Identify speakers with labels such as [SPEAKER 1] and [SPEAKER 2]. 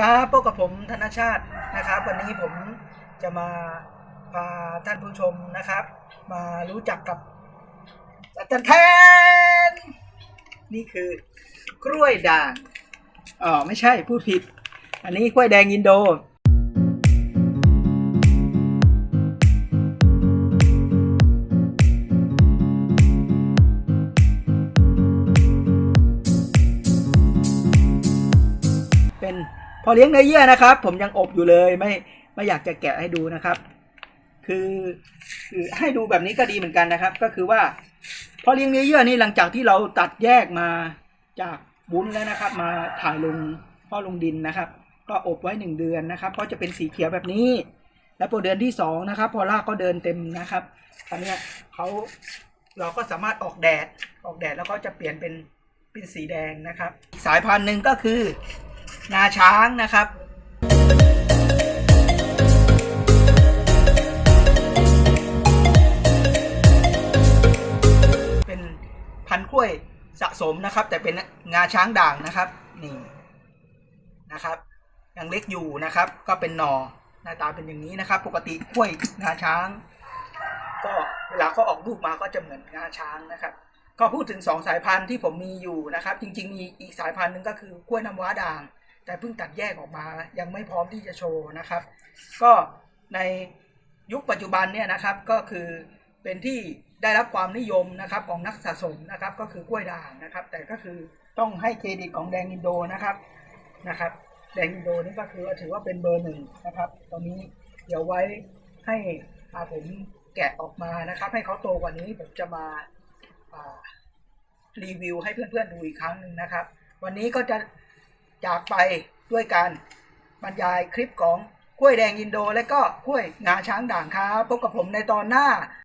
[SPEAKER 1] ครับพบกับผมธนชาตินะครับ วันนี้ผมจะมาพาท่านผู้ชมนะครับ มารู้จักกับอาจารย์แทน นี่คือกล้วยด่างอ๋อไม่ใช่พูดผิด อันนี้กล้วยแดงอินโด พอเลี้ยงเนื้อเยื่อนะครับ ผมยังอบอยู่เลยไม่ไม่อยากจะแกะให้ดูนะครับ คือคือให้ดูแบบนี้ก็ดีเหมือนกันนะครับ ก็คือว่า พอเลี้ยงเนื้อเยื่อนี่หลังจากที่เราตัดแยกมาจากบุ้นแล้วนะครับ มาถ่ายลงพ่อลงดินนะครับ ก็อบไว้หนึ่งเดือนนะครับ ก็จะเป็นสีเขียวแบบนี้ แล้วพอเดือนที่สองนะครับ พอรากก็เดินเต็มนะครับตอนเนี้ยเขาเราก็สามารถออกแดดออกแดดแล้วก็จะเปลี่ยนเป็นเป็นสีแดงนะครับ สายพันธุ์หนึ่งก็คือ งาช้างนะครับเป็นพันธุ์กล้วยสะสมนะครับ แต่เป็นงาช้างด่างนะครับนี่นะครับยังเล็กอยู่นะครับ ก็เป็นหนอหน้าตาเป็นอย่างนี้นะครับ ปกติกล้วยงาช้าง ก็เวลาเขาออกลูกมาก็จะเหมือนงาช้างนะครับ ก็พูดถึงสองสายพันธุ์ที่ผมมีอยู่นะครับ จริง ๆ มีอีกสายพันธุ์หนึ่งก็คือกล้วยน้ำว้าด่าง แต่เพิ่งตัดแยกออกมายังไม่พร้อมที่จะโชว์นะครับ ก็ในยุคปัจจุบันเนี่ยนะครับก็คือเป็นที่ได้รับความนิยมนะครับของนักสะสมนะครับก็คือกล้วยด่างนะครับ แต่ก็คือต้องให้เครดิตของแดงอินโดนะครับนะครับ แดงอินโดนี่ก็คือถือว่าเป็นเบอร์หนึ่งนะครับ ตอนนี้เดี๋ยวไว้ให้อาผมแกะออกมานะครับ ให้เขาโตกว่านี้ผมจะมาารีวิวให้เพื่อนๆดูอีกครั้งหนึ่งนะครับ วันนี้ก็จะ จากไปด้วยการบรรยายคลิปของกล้วยแดงอินโด และก็กล้วยงาช้างด่างครับพบกับผมในตอนหน้า